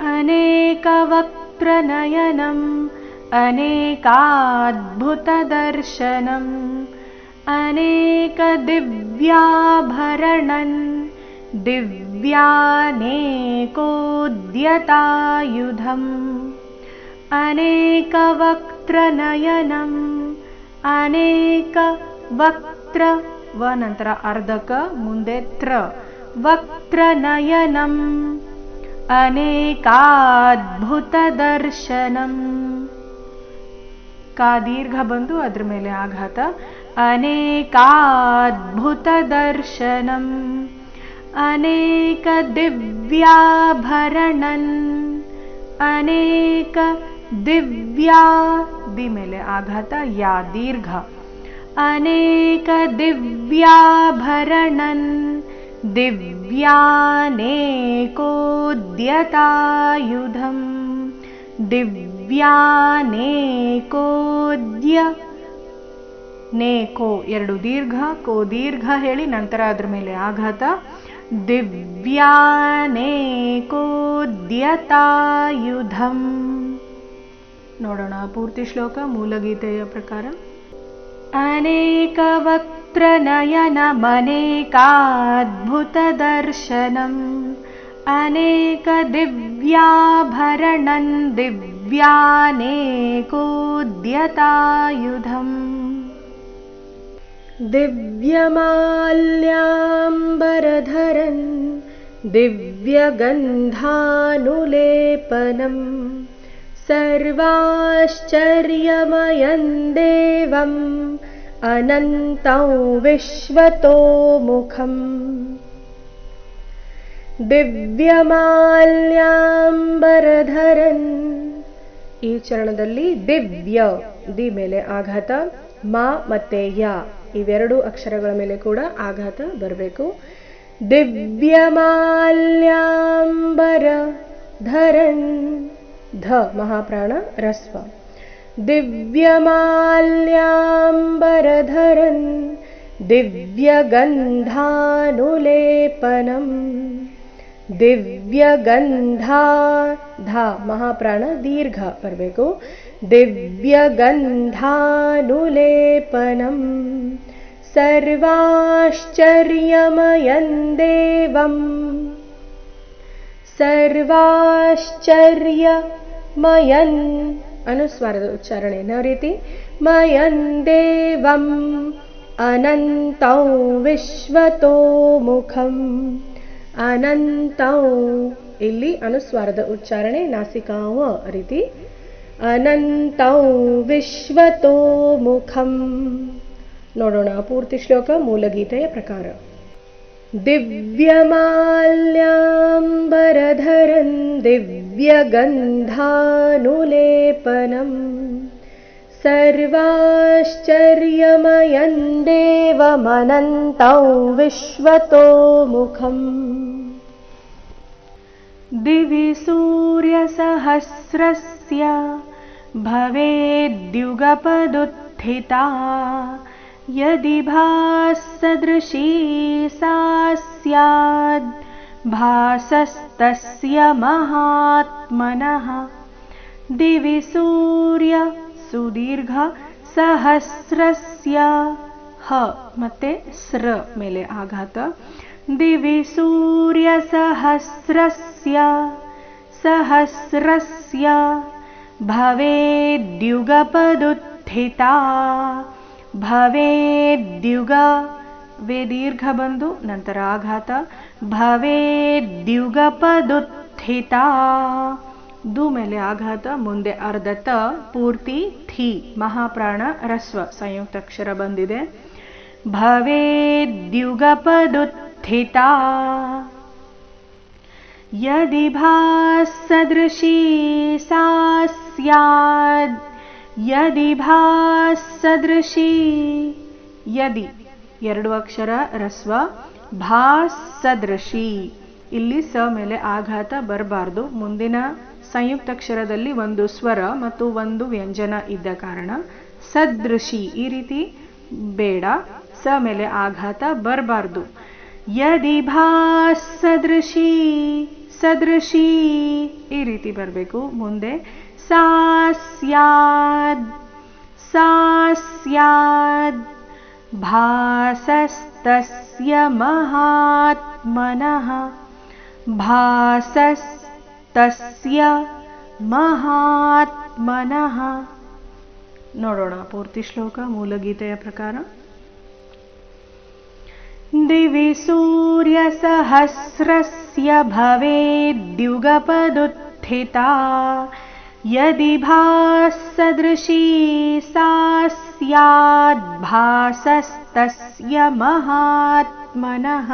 अनेकवक्त्रनयनम् अनेकाद्भुतदर्शनम् अनेकदिव्याभरणन् दिव्यानेकोद्यतायुधम् अनेकवक्त्रनयनम् अनेकवक्त्र वनन्तर अर्धक मुन्देत्र वक्त्रनयनम् अनेकाद्भुतदर्शनम् का दीर्घ बन्धु अद्र मेले आघात। अनेकाद्भुतदर्शनम् अनेकदिव्याभरणन्। अनेक दिव्या दि मेले आघात। या दीर्घ। अनेकदिव्याभरणन् दिव्यानेकोद्यतायुधम् ದಿವ್ಯಾನೇಕೋದ್ಯ ನೇಕೋ ಎರಡು ದೀರ್ಘ ಕೋ ದೀರ್ಘ ಹೇಳಿ ನಂತರ ಅದ್ರ ಮೇಲೆ ಆಘಾತ ದಿವ್ಯಾನೇಕೋದ್ಯತಾಯುಧಂ ನೋಡೋಣ ಪೂರ್ತಿ ಶ್ಲೋಕ ಮೂಲಗೀತೆಯ ಪ್ರಕಾರ अनेकवक्त्रनयनमनेकाद्भुतदर्शनम् अनेकदिव्याभरणन् दिव्यानेकोद्यतायुधम्। दिव्यमाल्याम्बरधरन् दिव्यगन्धानुलेपनम्। सर्वाश्चर्यमयन् देवम् अनन्तं विश्वतोमुखम् ದಿವ್ಯಮಾಲ್ಯಾಂಬರಧರನ್ ಈ ಚರಣದಲ್ಲಿ ದಿವ್ಯ ದಿ ಮೇಲೆ ಆಘಾತ ಮಾ ಮತ್ತೆ ಯ ಇವೆರಡು ಅಕ್ಷರಗಳ ಮೇಲೆ ಕೂಡ ಆಘಾತ ಬರಬೇಕು ದಿವ್ಯಮಾಲ್ಯಾಂಬರ ಧರನ್ ಧ ಮಹಾಪ್ರಾಣ ರಸ್ವ ದಿವ್ಯಮಾಲ್ಯಾಂಬರಧರನ್ ದಿವ್ಯಗಂಧಾನುಲೇಪನಂ ದಿವ್ಯಗಂಧಾ ಧ ಮಹಾಪ್ರಾಣ ದೀರ್ಘ ಬರಬೇಕು ದಿವ್ಯಗಂಧಾನುಲೇಪನಂ ಸರ್ವಾಶ್ಚರ್ಯಮಯನ್ ದೇವಂ ಸರ್ವಾಶ್ಚರ್ಯಮಯನ್ ಅನುಸ್ವಾರದ ಉಚ್ಚಾರಣೆ ಏನೋ ರೀತಿ ಮಯನ್ ದೇವಂ ಅನಂತೌ ವಿಶ್ವತೋಮುಖಂ ಅನಂತೌ ಇಲ್ಲಿ ಅನುಸ್ವಾರದ ಉಚ್ಚಾರಣೆ ನಾಸಿಕಾವ ರೀತಿ ಅನಂತೌ ವಿಶ್ವತೋಮುಖಂ ನೋಡೋಣ ಪೂರ್ತಿ ಶ್ಲೋಕ ಮೂಲಗೀತೆಯ ಪ್ರಕಾರ ದಿವ್ಯಮಾಲ್ಯಾಂಬರಧರನ್ व्यगन्धानुलेपनम् सर्वाश्चर्यमयं देवमनन्तौ विश्वतोमुखम्। दिवि सूर्यसहस्रस्य भवेद्युगपदुत्थिता। यदि भासदृशी सा स्याद् भासस्तस्य महात्मनः। दिवि सूर्य सुदीर्घ सहस्रस्य। ह मते स्र मेले आघात। दिवि सूर्यसहस्रस्य सहस्रस्य। भवेद्युगपदुत्थिता। भवेद्युग ವೇ ದೀರ್ಘ ಬಂದು ನಂತರ ಆಘಾತ. ಭವೇ ದ್ಯುಗಪದುತ್ಥಿತ. ದು ಮೇಲೆ ಆಘಾತ, ಮುಂದೆ ಅರ್ಧ ತ ಪೂರ್ತಿ, ಥಿ, ಮಹಾಪ್ರಾಣ, ರಸ್ವ ಸಂಯುಕ್ತಾಕ್ಷರ ಬಂದಿದೆ. ಭವೇ ದ್ಯುಗಪದುತ್ಥಿತ. ಯದಿ ಭಾಸದೃಶೀ ಸಾ ಸ್ಯಾದ್. ಯದಿ ಭಾಸದೃಶಿ ಯದಿ ಎರಡು ಅಕ್ಷರ, ರಸ್ವ ಭಾಸದೃಶಿ ಇಲ್ಲಿ ಸ ಮೇಲೆ ಆಘಾತ ಬರಬಾರ್ದು. ಮುಂದಿನ ಸಂಯುಕ್ತಾಕ್ಷರದಲ್ಲಿ ಒಂದು ಸ್ವರ ಮತ್ತು ಒಂದು ವ್ಯಂಜನ ಇದ್ದ ಕಾರಣ ಸದೃಶಿ ಈ ರೀತಿ ಬೇಡ. ಸ ಮೇಲೆ ಆಘಾತ ಬರಬಾರ್ದು. ಯದಿ ಭಾಸದೃಶಿ ಸದೃಶಿ ಈ ರೀತಿ ಬರಬೇಕು. ಮುಂದೆ ಸಾ ಸ್ಯಾದ್. ಸಾ ಸ್ಯಾದ್ ಭಾಸಸ್ತಸ್ಯ ಮಹಾತ್ಮನಃ ಭಾಸಸ್ತಸ್ಯ ಮಹಾತ್ಮನಃ ನೋಡೋಣ ಪೂರ್ತಿ ಶ್ಲೋಕ ಮೂಲಗೀತೆಯ ಪ್ರಕಾರ दिवि सूर्यसहस्रस्य भवेद्युगपदुत्थिता यदि भासदृशी सा स्याद्भासस्तस्य महात्मनः